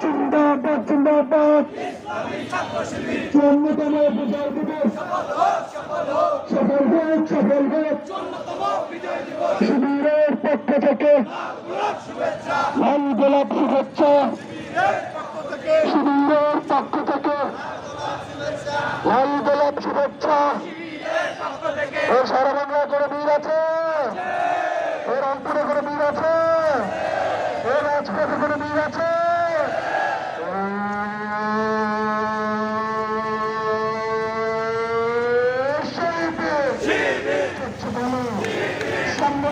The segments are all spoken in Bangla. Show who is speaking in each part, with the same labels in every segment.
Speaker 1: জিন্দাবাদ জিন্দাবাদ। অন্যতম বিজয় দিবস। সফল হোক সফল হোক। শিবিরের পক্ষ থেকে লাল গোলাপ শুভেচ্ছা। শিবিরের পক্ষ থেকে লাল গোলাপ শুভেচ্ছা। ও সারা বাংলা করে বীর আছে এ রংপুরে করে বীর আছে এ রাজপথে করে বীর আছে সামনে তারা আরেক পেছনে তারা সুরত সুরত আকর্ষণ সবখানে তো সামনে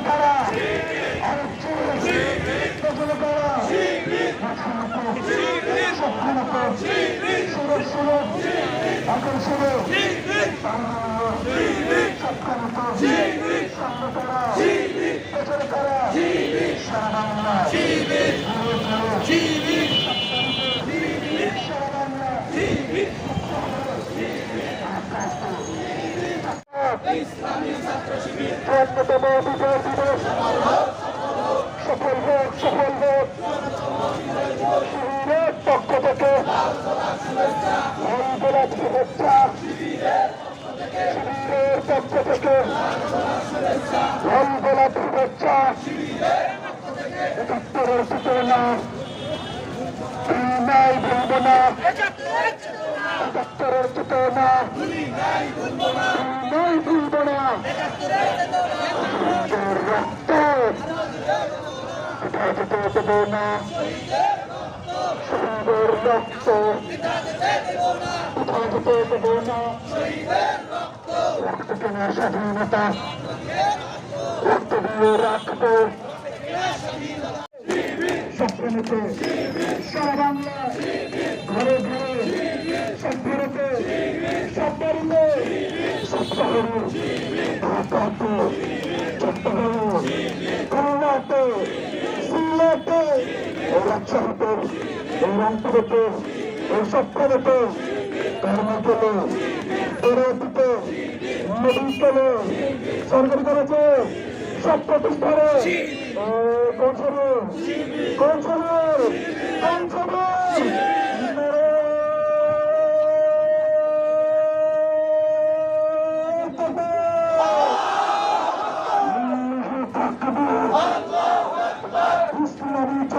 Speaker 1: তারা পেছনে তারা। সারা বাংলা অন্যতম বিজয় দিবস। সফল হোক সফল হোক। শিবিরের পক্ষ থেকে অন্তরাজ শুভেচ্ছা। শিবিরের পক্ষ থেকে অন্তরাজ শুভেচ্ছা। একাত্তরের সূচনা। একাত্তরের চেতনা যেতে দেব না শহীদের রক্ত কোথায় যেতে দেব না রক্ত কেনা স্বাধীনতা রক্ত দিয়ে রাখব সবখানেতে সারা বাংলা ঘরে ঘরে সব ঘরেতে সব বাড়িতে সব শহরে ঢাকাতে চট্টগ্রামে খুলনাতে রাজশাহীতে ও রংপুরেতে ও সবখানেতে কর্মতলে বেরোতিতে মেডিকেলে সরকারি কলেজে সব প্রতিষ্ঠানে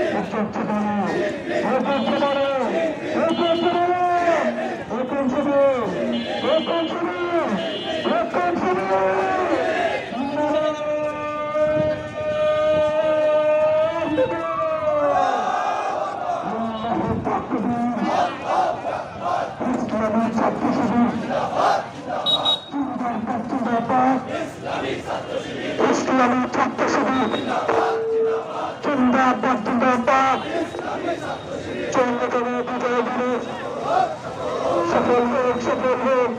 Speaker 1: শহর কোন শহর কোন শহর ইসলামী ছাত্র শিবির ইসলামী ছাত্র শিবির জিন্দাবাদ জিন্দাবাদ ইসলামী ছাত্র শিবির জিন্দাবাদ জিন্দাবাদ চন্দ্রতম বিজয় দিবস সফল হোক সফল হোক।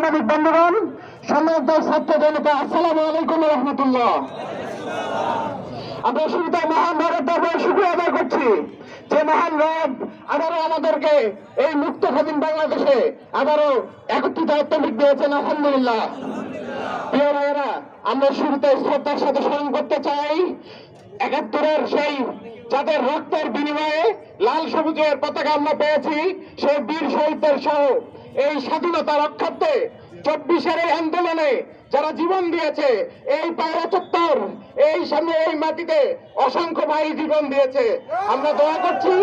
Speaker 2: সাংবাদিক বন্ধুগণ, সম্মানিত ছাত্র জনতা, আসসালামু আলাইকুম রহমতুল্লাহ। আমরা শুরুতে মহান ভারত দরবারে শুক্রিয়া আদায় করছি যে মহান রব আবারও আমাদেরকে এই মুক্ত স্বাধীন বাংলাদেশে আবারও একত্রিত আত্মবিক দিয়েছেন, আলহামদুলিল্লাহ। প্রিয় ভাইয়েরা, আমরা শুরুতে শ্রদ্ধার সাথে স্মরণ করতে চাই, একাত্তরের সেই যাদের রক্তের বিনিময়ে লাল সবুজের পতাকা আমরা পেয়েছি, সেই বীর শহীদদের সহ এই স্বাধীনতা রক্ষার্থে চব্বিশের এই আন্দোলনে যারা জীবন দিয়েছে, এই পায়রা চত্বর, এই সামনে এই মাটিতে অসংখ্য ভাই জীবন দিয়েছে। আমরা দোয়া করছি,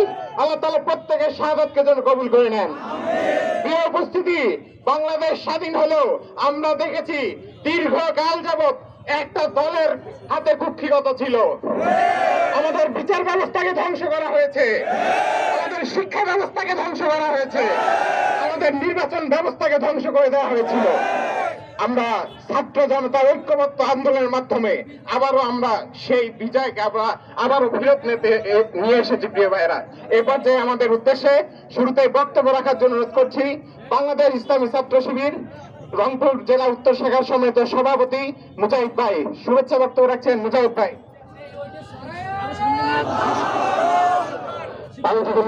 Speaker 2: আল্লাহ তালা প্রত্যেকের শাহাদতকে যেন কবুল করে নেন। প্রিয় উপস্থিতি, বাংলাদেশ স্বাধীন হলেও আমরা দেখেছি দীর্ঘকাল যাবৎ একটা দলের হাতে কুক্ষিগত ছিল। আমাদের বিচার ব্যবস্থাকে ধ্বংস করা হয়েছে। আমাদের শিক্ষা ব্যবস্থাকে ধ্বংস করা হয়েছে। আমাদের নির্বাচন ব্যবস্থাকে ধ্বংস করে দেওয়া হয়েছিল। আমরা ছাত্র জনতা ঐক্যবদ্ধ আন্দোলনের মাধ্যমে আবারও আমরা সেই বিজয়কে আমরা আবারও ফেরত নিতে, নিয়ে এসেছি, প্রিয় ভাইরা এ পর্যায়ে আমাদের উদ্দেশ্যে শুরুতে বক্তব্য রাখার জন্য অনুরোধ করছি, বাংলাদেশ ইসলামী ছাত্র শিবির, রংপুর জেলা উত্তর শাখার সমিত সভাপতি মুজাহিদ ভাই। শুভেচ্ছা বক্তব্য রাখছেন মুজাহিদ ভাই। ভালো থাকুন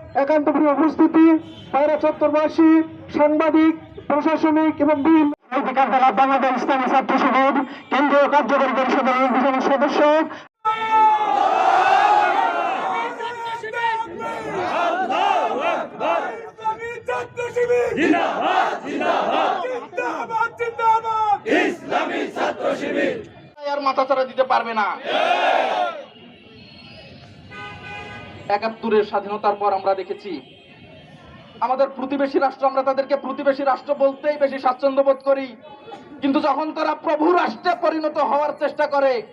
Speaker 2: একান্ত প্রিয় উপস্থিতি পায়রা চত্বরবাসী সাংবাদিক প্রশাসনিক এবং বিভিন্ন অধিকার জেলা বাংলাদেশ ইসলামী ছাত্র শিবির কেন্দ্রীয় কার্যকরী পরিষদের নির্বাচনের সদস্য।
Speaker 3: আর মাথা ছাড়া দিতে পারবে না। একাত্তরের স্বাধীনতার পর আমরা দেখেছি, আমাদের প্রতিবেশী রাষ্ট্র, আমরা তাদেরকে প্রতিবেশী রাষ্ট্র বলতেই বেশি স্বাচ্ছন্দ্য বোধ করি। কিন্তু যখন তারা প্রভু রাষ্ট্রে পরিণত হওয়ার চেষ্টা করে,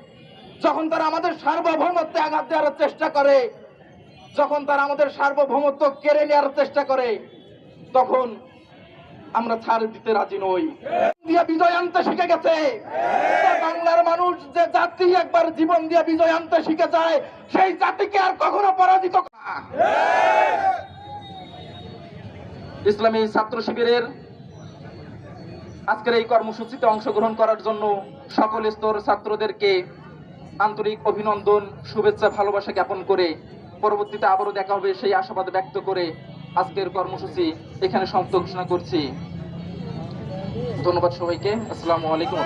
Speaker 3: যখন তারা আমাদের সার্বভৌমত্বে আঘাত দেওয়ার চেষ্টা করে, যখন তারা আমাদের সার্বভৌমত্ব কেড়ে নেওয়ার চেষ্টা করে, তখন আমরা ছাড় দিতে রাজি নই। বিজয় আনতে শিখে গেছে। বাংলার মানুষ যে জাতি একবার জীবন বিজয় আনতে শিখে যায়, সেই জাতিকে আর কখনো পরাজিত ইসলামী ছাত্র শিবিরের আজকের এই কর্মসূচিতে অংশগ্রহণ করার জন্য সকল স্তর ছাত্রদেরকে আন্তরিক অভিনন্দন, শুভেচ্ছা, ভালোবাসা জ্ঞাপন করে পরবর্তীতে আবারও দেখা হবে। সেই আশাবাদ ব্যক্ত করে আজকের কর্মসূচি এখানে সমাপ্ত ঘোষণা করছি। ধন্যবাদ সবাইকে। আসসালামু আলাইকুম।